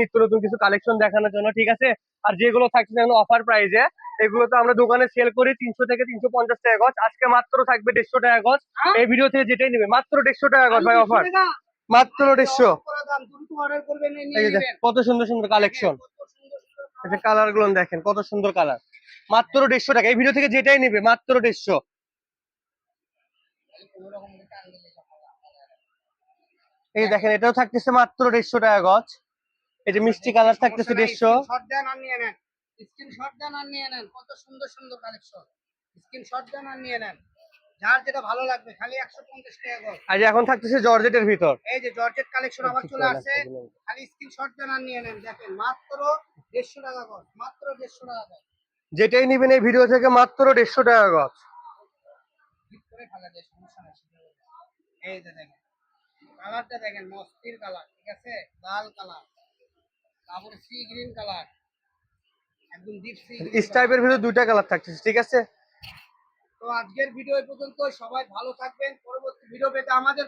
নিত্য নতুন কিছু কালেকশন দেখানোর জন্য ঠিক আছে? আর যেগুলো থাকছে এখন অফার প্রাইজে এগুলো তো আমরা দোকানে সেল করি তিনশো থেকে তিনশো পঞ্চাশ টাকা গজ। আজকে মাত্র থাকবে দেড়শো টাকা গজ। এই ভিডিও থেকে যেটাই নেবে মাত্র দেড়শো টাকা গজ ভাই অফার মাত্র দেড়শো। কত সুন্দর সুন্দর কালেকশন কালারগুলো দেখেন কত সুন্দর কালার মাত্র দেড়শো টাকা। এই ভিডিও থেকে যেটাই নেবে মাত্র দেড়শো। এই দেখেন এটাও থাকতেছে মাত্র দেড়শো টাকা গজ। এই যে মিষ্টি কালার থাকতেছে দেড়শো। শর্ট দেন আর নিয়ে নেন। স্ক্রিনশট দেন আর নিয়ে নেন। কত সুন্দর সুন্দর কালেকশন স্ক্রিনশট দেন আর নিয়ে নেন। যার যেটা ভালো লাগবে খালি একশো পঞ্চাশ টাকা গজ আর এখন থাকতেছে জর্জেটের ভিতর। এই যে জর্জেট কালেকশন আবার চলে আসছে খালি স্ক্রিনশট দেন আর নিয়ে নেন। দেখেন মাত্র দেড়শো টাকা গজ মাত্র দেড়শো টাকা গজ যেটাই নিবেন এই ভিডিও থেকে মাত্র দেড়শো টাকা গজ ঠিক করে ফেলা যায় সমস্যা নেই। এই যে দেখেন কালারটা দেখেন মস্তির কালার ঠিক আছে? লাল কালার। তারপরে সি গ্রিন কালার একদম ডিপ সি স্টাইপের ভিতরে দুইটা কালার থাকতেছে ঠিক আছে? তো আজকের ভিডিও এই পর্যন্ত সবাই ভালো থাকবেন। পরবর্তী ভিডিও পেতে আমাদের